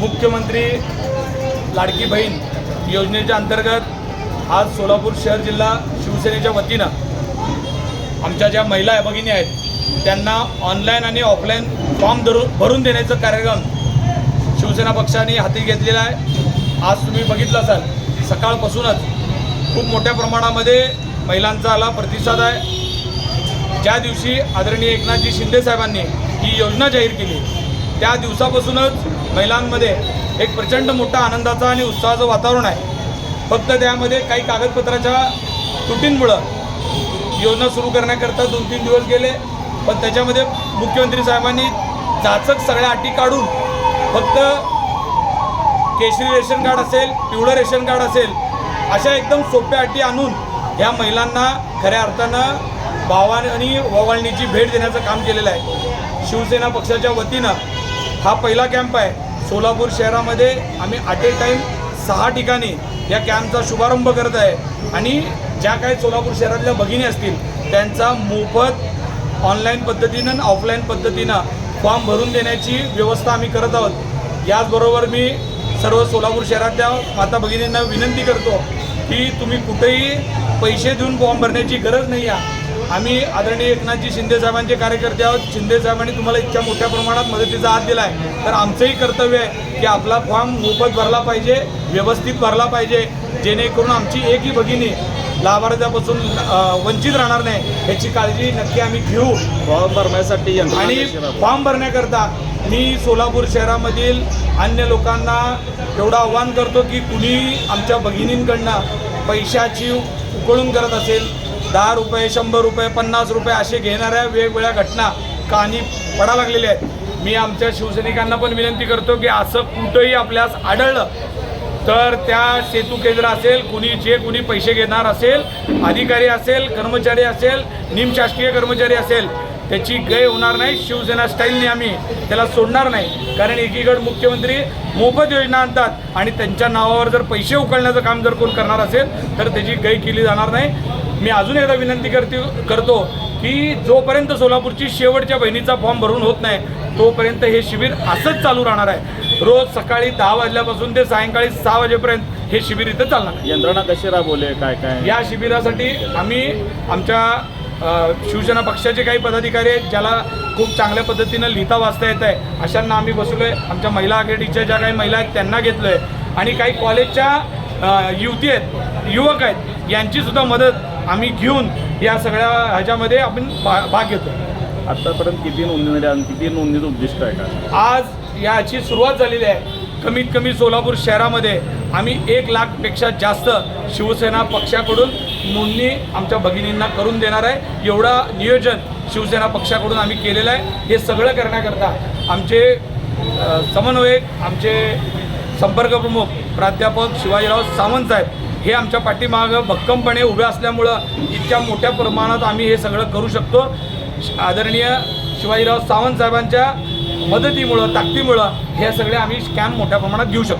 मुख्यमंत्री लाडकी बहीण योजनेच्या अंतर्गत आज सोलापूर शहर जिल्हा शिवसेनेच्या वतीनं आमच्या ज्या महिला आहे भगिनी आहेत त्यांना ऑनलाईन आणि ऑफलाईन फॉर्म धरून भरून देण्याचं कार्यक्रम शिवसेना पक्षाने हाती घेतलेला आहे. आज तुम्ही बघितलं असाल सकाळपासूनच खूप मोठ्या प्रमाणामध्ये महिलांचा आला प्रतिसाद आहे. ज्या दिवशी आदरणीय एकनाथजी शिंदे साहेबांनी ही योजना जाहीर केली त्या दिवसापासूनच महिलांमध्ये एक प्रचंड मोठा आनंदाचा आणि उत्साहाचं वातावरण आहे. फक्त त्यामध्ये काही कागदपत्राच्या तुटींमुळं योजना सुरू करण्याकरता दोन तीन दिवस गेले. पण त्याच्यामध्ये मुख्यमंत्री साहेबांनी जाचक सगळ्या अटी काढून फक्त केशरी रेशन कार्ड असेल पिवळं रेशन कार्ड असेल अशा एकदम सोप्या अटी आणून या महिलांना खऱ्या अर्थानं भावानी आणि ववाळणीची भेट देण्याचं काम केलेलं आहे. शिवसेना पक्षाच्या वतीनं हा पहिला कॅम्प आहे. सोलापूर शहरामध्ये आम्ही ॲट ए टाईम सहा ठिकाणी या कॅम्पचा शुभारंभ करत आहे. आणि ज्या काही सोलापूर शहरातल्या भगिनी असतील त्यांचा मोफत ऑनलाईन पद्धतीनं आणि ऑफलाईन पद्धतीनं फॉर्म भरून देण्याची व्यवस्था आम्ही करत आहोत. याचबरोबर मी सर्व सोलापूर शहरातल्या माता भगिनींना विनंती करतो की तुम्ही कुठेही पैसे देऊन फॉर्म भरण्याची गरज नाही आहे. आम्ही आदरणीय एकनाथजी शिंदे साहेबांचे कार्यकर्ते आहोत. शिंदे साहेबांनी तुम्हाला इतक्या मोठ्या प्रमाणात मदतीचा हात दिला आहे तर आमचंही कर्तव्य आहे की आपला फॉर्म मोफत भरला पाहिजे व्यवस्थित भरला पाहिजे. जेणेकरून आमची एकही भगिनी लाभार्थ्यापासून वंचित राहणार नाही ह्याची काळजी नक्की आम्ही घेऊ. फॉर्म भरण्यासाठी आणि? फॉर्म भरण्याकरता मी सोलापूर शहरामधील अन्य लोकांना एवढं आव्हान करतो की कुणी आमच्या भगिनींकडनं पैशाची उकळून करत असेल दहा रुपये शंभर रुपये पन्नास रुपये असे घेणाऱ्या वेगवेगळ्या घटना कानी पडा लागलेल्या आहेत. मी आमच्या शिवसैनिकांना पण विनंती करतो की असं कुठंही आपल्यास आढळलं तर त्या सेतू केंद्र असेल कुणी जे कुणी पैसे घेणार असेल अधिकारी असेल कर्मचारी असेल निमशासकीय कर्मचारी असेल त्याची गय होणार नाही शिवसेना स्टाईलने आम्ही त्याला सोडणार नाही. कारण एकीकडे मुख्यमंत्री मोफत योजना आणतात आणि त्यांच्या नावावर जर पैसे उकळण्याचं काम जर कोण करणार असेल तर त्याची गय केली जाणार नाही. मी अजून एकदा विनंती करते करतो की जोपर्यंत सोलापूरची शेवटच्या बहिणीचा फॉर्म भरून होत नाही तोपर्यंत हे शिबिर असंच चालू राहणार आहे. रोज सकाळी दहा वाजल्यापासून ते सायंकाळी सहा वाजेपर्यंत हे शिबिर इथं चालणार आहे. यंत्रणा कशी राबवली काय काय? या शिबिरासाठी आम्ही आमच्या शिवसेना पक्षाचे काही पदाधिकारी आहेत ज्याला खूप चांगल्या पद्धतीनं लिहिता वाचता येत आहे. अशांना आम्ही बसवलो आहे आमच्या महिला आघाडीच्या ज्या काही महिला आहेत त्यांना घेतलो आहे आणि काही कॉलेजच्या युवती आहेत युवक आहेत यांची सुद्धा मदत आम्ही घेऊन या सगळ्या ह्याच्यामध्ये आपण भा भाग घेतो आतापर्यंत किती नोंदणी आणि किती नोंदणीचं उद्दिष्ट आहे का? आज याची सुरुवात झालेली आहे. कमीत कमी सोलापूर शहरामध्ये आम्ही एक लाखपेक्षा जास्त शिवसेना पक्षाकडून नोंदणी आमच्या भगिनींना करून देणार आहे. एवढं नियोजन शिवसेना पक्षाकडून आम्ही केलेलं आहे. हे सगळं करण्याकरता आमचे समन्वयक आमचे संपर्क प्रमुख प्राध्यापक शिवाजीराव सावंत साहेब हे आमच्या पाठीमागं भक्कमपणे उभे असल्यामुळं इतक्या मोठ्या प्रमाणात आम्ही हे सगळं करू शकतो. आदरणीय शिवाजीराव सावंत साहेबांच्या मदतीमुळं ताकदीमुळं हे सगळे आम्ही कॅम्प मोठ्या प्रमाणात घेऊ शकतो.